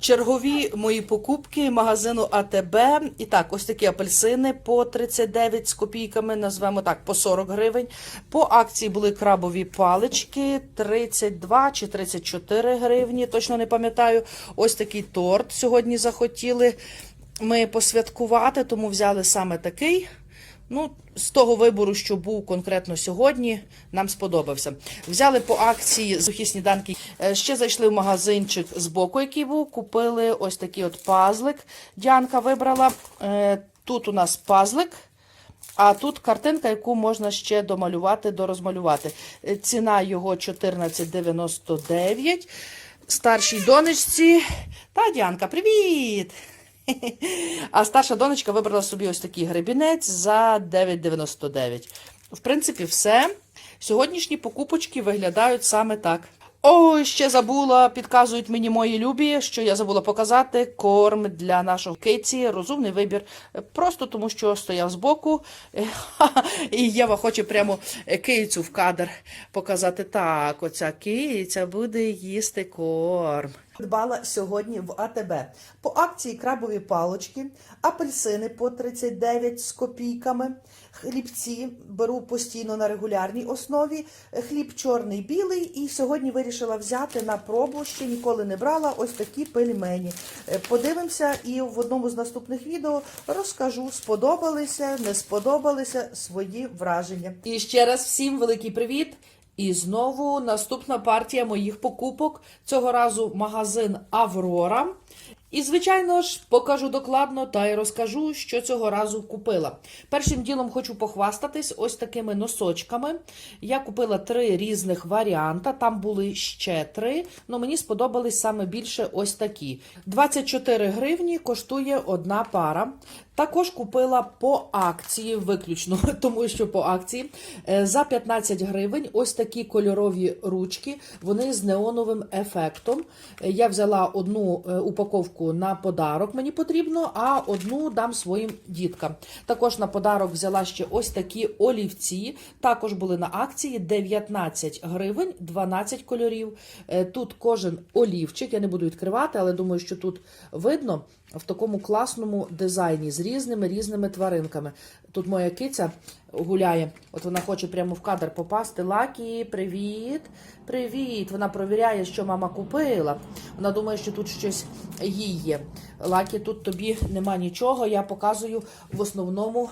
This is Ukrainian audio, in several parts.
Чергові мої покупки магазину АТБ. І так, ось такі апельсини по 39 з копійками, назвемо так, по 40 гривень. По акції були крабові палички 32 чи 34 гривні, точно не пам'ятаю. Ось такий торт сьогодні захотіли ми посвяткувати, тому взяли саме такий. Ну, з того вибору, що був конкретно сьогодні, нам сподобався. Взяли по акції сухі сніданки. Е, Ще зайшли в магазинчик з боку, який був. Купили ось такий от пазлик. Діанка вибрала. Е, Тут у нас пазлик. А тут картинка, яку можна ще домалювати, дорозмалювати. Е, Ціна його 14,99. Старшій донечці. Та, Діанка, привіт! А старша донечка вибрала собі ось такий гребінець за 9,99. В принципі, все. Сьогоднішні покупочки виглядають саме так. Ой, ще забула, підказують мені мої любі, що я забула показати корм для нашого киці. Розумний вибір. Просто тому, що стояв збоку. І Єва хоче прямо кицю в кадр показати. Так, оця киця буде їсти корм. Дбала сьогодні в АТБ. По акції крабові палочки, апельсини по 39 з копійками, хлібці беру постійно на регулярній основі, хліб чорний, білий. І сьогодні вирішила взяти на пробу, ще ніколи не брала ось такі пельмені. Е, Подивимося і в одному з наступних відео розкажу, сподобалися, не сподобалися свої враження. І ще раз всім великий привіт! І знову наступна партія моїх покупок. Цього разу магазин Аврора. І, звичайно ж, покажу докладно та й розкажу, що цього разу купила. Першим ділом хочу похвастатись ось такими носочками. Я купила три різних варіанта, там були ще три, але мені сподобались саме більше ось такі. 24 гривні коштує одна пара. Також купила по акції, виключно, тому що по акції е, за 15 гривень ось такі кольорові ручки. Вони з неоновим ефектом. Е, Я взяла одну е, упаковку на подарок, мені потрібно, а одну дам своїм діткам. Також на подарок взяла ще ось такі олівці. Також були на акції 19 гривень, 12 кольорів. Тут кожен олівчик, я не буду відкривати, але думаю, що тут видно в такому класному дизайні з різними різними тваринками. Тут моя киця гуляє, от вона хоче прямо в кадр попасти. Лакі, привіт, привіт. Вона провіряє, що мама купила. Вона думає, що тут щось їй є. Лакі, тут тобі нема нічого. Я показую в основному.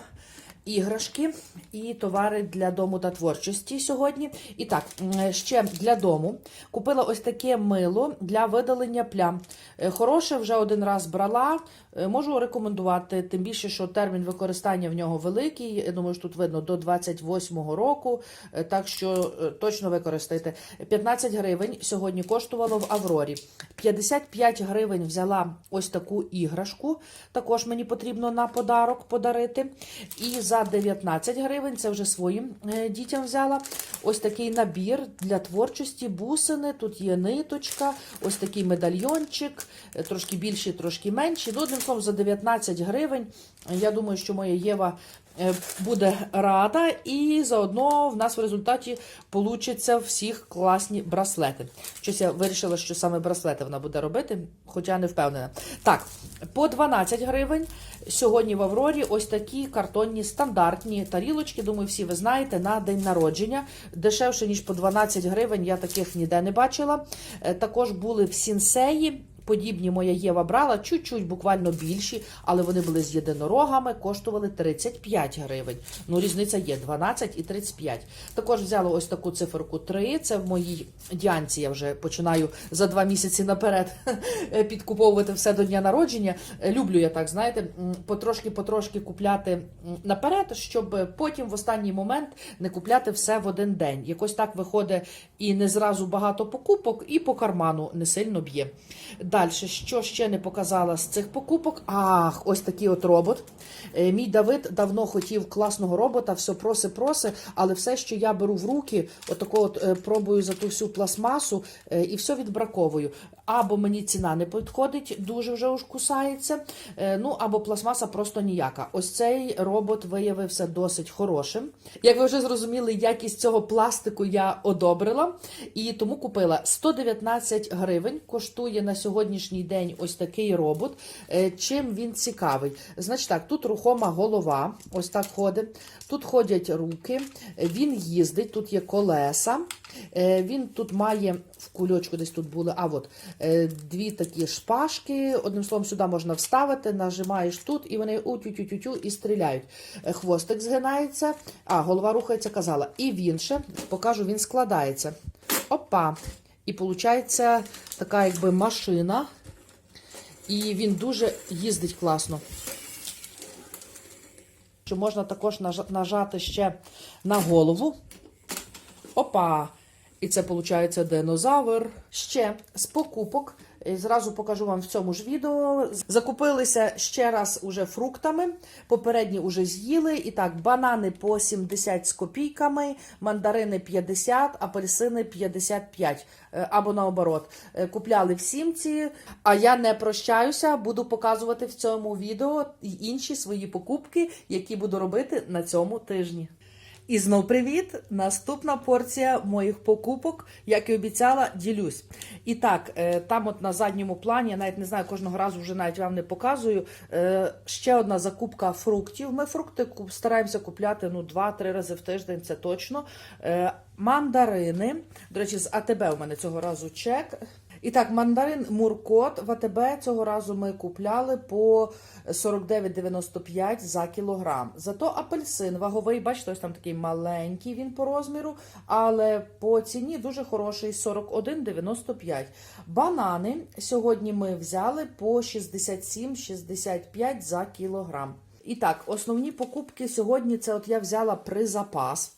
Іграшки і товари для дому та творчості сьогодні. І так, ще для дому купила ось таке мило для видалення плям. Е, Хороше вже один раз брала. Е, Можу рекомендувати, тим більше, що термін використання в нього великий. Я думаю, що тут видно до 28-го року. Е, Так що точно використайте. 15 гривень сьогодні коштувало в Аврорі. 55 гривень взяла ось таку іграшку. Також мені потрібно на подарок подарити. І за 19 гривень це вже своїм е, дітям взяла. Ось такий набір для творчості, бусини. Тут є ниточка, ось такий медальйончик, е, трошки більший, трошки менший. Ну, одним словом, за 19 гривень. Я думаю, що моя Єва буде рада, і заодно в нас в результаті получаться всіх класні браслети. Щось я вирішила, що саме браслети вона буде робити, хоча не впевнена. Так, по 12 гривень. Сьогодні в Аврорі ось такі картонні стандартні тарілочки. Думаю, всі ви знаєте, на день народження. Дешевше, ніж по 12 гривень, я таких ніде не бачила. Е, Також були в сінсеї. Подібні моя Єва брала, чуть-чуть буквально більші, але вони були з єдинорогами, коштували 35 гривень. Ну, різниця є 12 і 35. Також взяла ось таку циферку 3. Це в моїй діанці. Я вже починаю за два місяці наперед підкуповувати все до дня народження. Люблю я так, знаєте, потрошки-потрошки купляти наперед, щоб потім в останній момент не купляти все в один день. Якось так виходить і не зразу багато покупок, і по карману не сильно б'є. Далі, що ще не показала з цих покупок? Ах, ось такий от робот. Е, Мій Давид давно хотів класного робота, все проси, проси, але все, що я беру в руки, отако от е, пробую за ту всю пластмасу е, і все відбраковую. Або мені ціна не підходить, дуже вже уж кусається. е, Ну або пластмаса просто ніяка. Ось цей робот виявився досить хорошим. Як ви вже зрозуміли, якість цього пластику я одобрила і тому купила 119 гривень. Коштує на сьогоднішній день ось такий робот. Е, Чим він цікавий? Значить так, тут рухома голова, ось так ходить. Тут ходять руки, він їздить, тут є колеса. Е, Він тут має в кульочку, десь тут були, а от е, дві такі шпажки. Одним словом, сюди можна вставити, нажимаєш тут, і вони утю-тю-тю-тю і стріляють. Е, Хвостик згинається, а голова рухається, казала. І він ще покажу, він складається. Опа! І виходить така якби машина. І він дуже їздить класно. Що можна також нажати ще на голову. Опа! І це виходить динозавр. Ще з покупок. е, Зразу покажу вам в цьому ж відео. Закупилися ще раз уже фруктами. Попередні уже з'їли. І так, банани по 70 з копійками, мандарини 50, апельсини 55. Е, Або наоборот. Е, Купляли в сімці. А я не прощаюся, буду показувати в цьому відео й інші свої покупки, які буду робити на цьому тижні. І знов привіт! Наступна порція моїх покупок, як і обіцяла, ділюсь. І так, е, там, от на задньому плані, я навіть не знаю, кожного разу вже навіть вам не показую. е, Ще одна закупка фруктів. Ми фрукти стараємося купляти ну, 2-3 рази в тиждень, це точно. Е, Мандарини. До речі, з АТБ у мене цього разу чек. І так, мандарин Муркот в АТБ цього разу ми купляли по 49,95 за кілограм. Зато апельсин ваговий, бачите, ось там такий маленький він по розміру, але по ціні дуже хороший 41,95. Банани сьогодні ми взяли по 67,65 за кілограм. І так, основні покупки сьогодні це от я взяла при запас.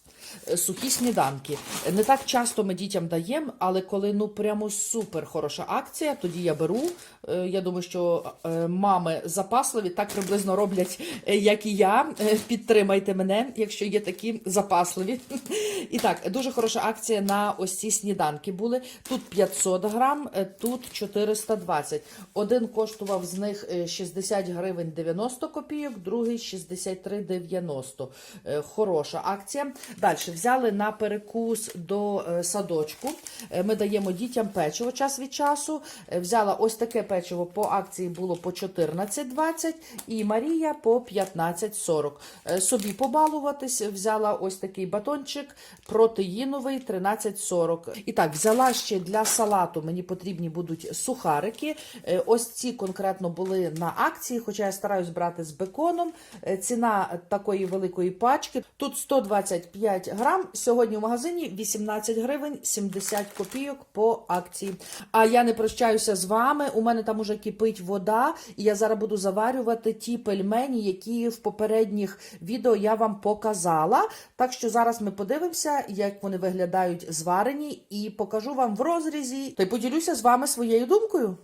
Сухі сніданки. Не так часто ми дітям даємо, але коли ну прямо супер хороша акція, тоді я беру. Е, Я думаю, що е, мами запасливі так приблизно роблять, е, як і я. Е, Підтримайте мене, якщо є такі запасливі. І так, дуже хороша акція на ось ці сніданки були. Тут 500 грам, е, тут 420. Один коштував з них е, 60 гривень 90 копійок, другий 63,90. Е, Хороша акція. Далі взяли на перекус до е, садочку. Е, Ми даємо дітям печиво час від часу. Е, Взяла ось таке печиво по акції було по 14,20 і Марія по 15,40. Е, Собі побалуватись, взяла ось такий батончик протеїновий 13,40. І так, взяла ще для салату. Мені потрібні будуть сухарики. Ось ці конкретно були на акції, хоча я стараюсь брати з беконом. Ціна такої великої пачки. Тут 125 грам. Сьогодні в магазині 18 гривень 70 копійок по акції. А я не прощаюся з вами. У мене там уже кипить вода, і я зараз буду заварювати ті пельмені, які в попередніх відео я вам показала. Так що зараз ми подивимося, як вони виглядають зварені, і покажу вам в розрізі. Та й поділюся з вами своєю думкою.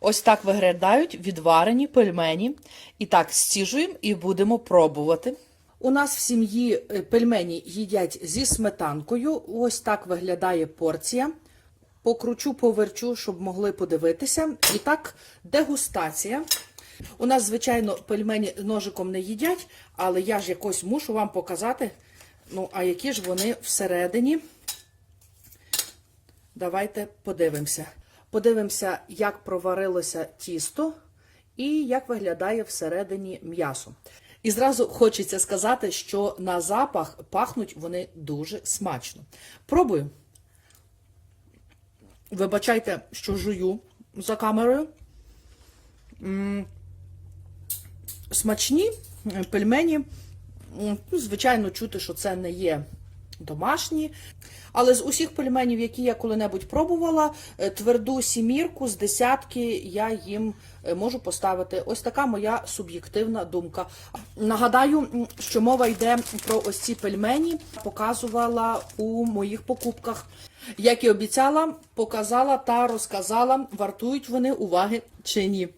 Ось так виглядають відварені пельмені. І так, стіжуємо і будемо пробувати. У нас в сім'ї е, пельмені їдять зі сметанкою. Ось так виглядає порція. Покручу, поверчу, щоб могли подивитися. І так, дегустація. У нас, звичайно, пельмені ножиком не їдять, але я ж якось мушу вам показати. Ну, а які ж вони всередині. Давайте подивимося. Подивимося, як проварилося тісто і як виглядає всередині м'ясо. І зразу хочеться сказати, що на запах пахнуть вони дуже смачно. Пробую. Вибачайте, що жую за камерою. Смачні е, пельмені. Ну, звичайно, чути, що це не є домашні. Але з усіх пельменів, які я коли-небудь пробувала, е, тверду сімірку з десятки я їм е, можу поставити. Ось така моя суб'єктивна думка. Нагадаю, що мова йде про ось ці пельмені, показувала у моїх покупках. Як і обіцяла, показала та розказала, вартують вони уваги чи ні.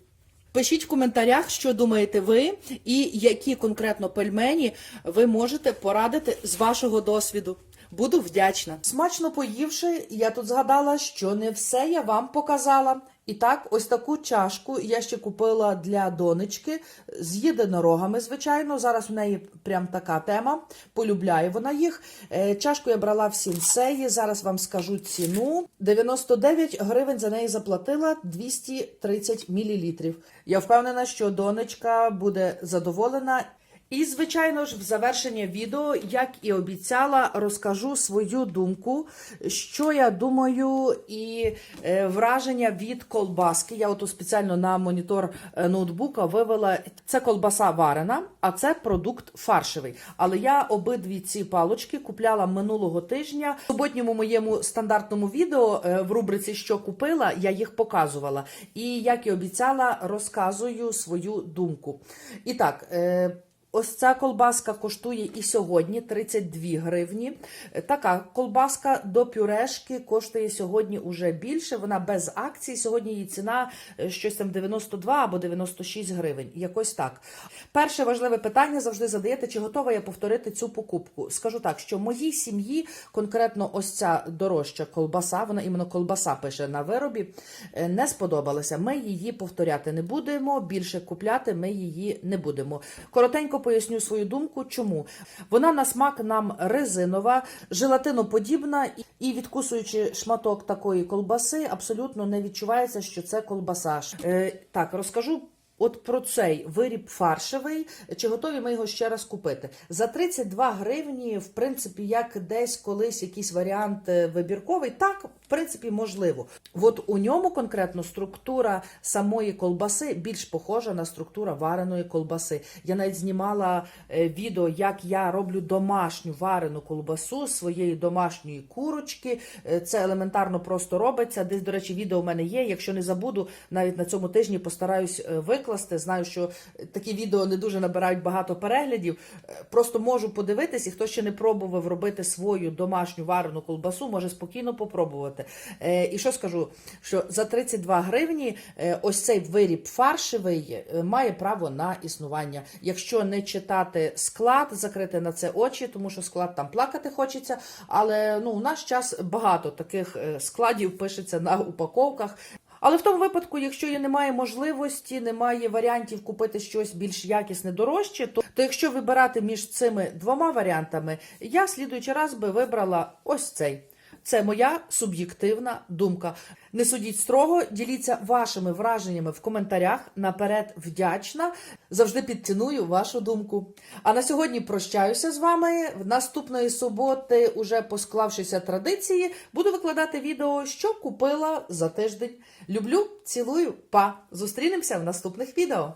Пишіть в коментарях, що думаєте ви, і які конкретно пельмені ви можете порадити з вашого досвіду. Буду вдячна. Смачно поївши, я тут згадала, що не все я вам показала. І так, ось таку чашку я ще купила для донечки з єдинорогами, звичайно. Зараз в неї прям така тема. Полюбляє вона їх. Е, Чашку я брала в сінсеї. Зараз вам скажу ціну. 99 гривень за неї заплатила 230 мл. Я впевнена, що донечка буде задоволена. І, звичайно ж, в завершення відео, як і обіцяла, розкажу свою думку, що я думаю, і е, враження від колбаски. Я ото спеціально на монітор е, ноутбука вивела це колбаса варена, а це продукт фаршевий. Але я обидві ці палочки купляла минулого тижня. В суботньому моєму стандартному відео е, в рубриці Що купила, я їх показувала. І як і обіцяла, розказую свою думку. І так. Ось ця колбаска коштує і сьогодні 32 гривні. Така колбаска до пюрешки коштує сьогодні уже більше. Вона без акції. Сьогодні її ціна е, щось там 92 або 96 гривень. Якось так. Перше важливе питання завжди задаєте, чи готова я повторити цю покупку. Скажу так, що моїй сім'ї конкретно ось ця дорожча колбаса, вона іменно колбаса пише на виробі, е, не сподобалася. Ми її повторяти не будемо. Більше купляти ми її не будемо. Коротенько поясню свою думку, чому вона на смак нам резинова, желатиноподібна, і відкусуючи шматок такої колбаси, абсолютно не відчувається, що це колбаса. Е, так, розкажу. От про цей виріб фаршевий, чи готові ми його ще раз купити? За 32 гривні, в принципі, як десь колись якийсь варіант е, вибірковий, так, в принципі, можливо. От у ньому конкретно структура самої колбаси більш похожа на структуру вареної колбаси. Я навіть знімала е, відео, як я роблю домашню варену колбасу своєї домашньої курочки. Е, Це елементарно просто робиться. Десь, до речі, відео в мене є. Якщо не забуду, навіть на цьому тижні постараюсь е, викласти. Знаю, що такі відео не дуже набирають багато переглядів. Просто можу подивитись, і хто ще не пробував робити свою домашню варену колбасу, може спокійно попробувати. Е, І що скажу? Що за 32 гривні е, ось цей виріб фаршевий е, має право на існування. Якщо не читати склад, закрити на це очі, тому що склад там плакати хочеться. Але ну, у наш час багато таких складів пишеться на упаковках. Але в тому випадку, якщо є немає можливості, немає варіантів купити щось більш якісне дорожче, то, то якщо вибирати між цими двома варіантами, я в слідуючий раз би вибрала ось цей. Це моя суб'єктивна думка. Не судіть строго, діліться вашими враженнями в коментарях. Наперед вдячна. Завжди підціную вашу думку. А на сьогодні прощаюся з вами. В наступної суботи, уже по склавшися традиції, буду викладати відео, що купила за тиждень. Люблю, цілую, па! Зустрінемося в наступних відео.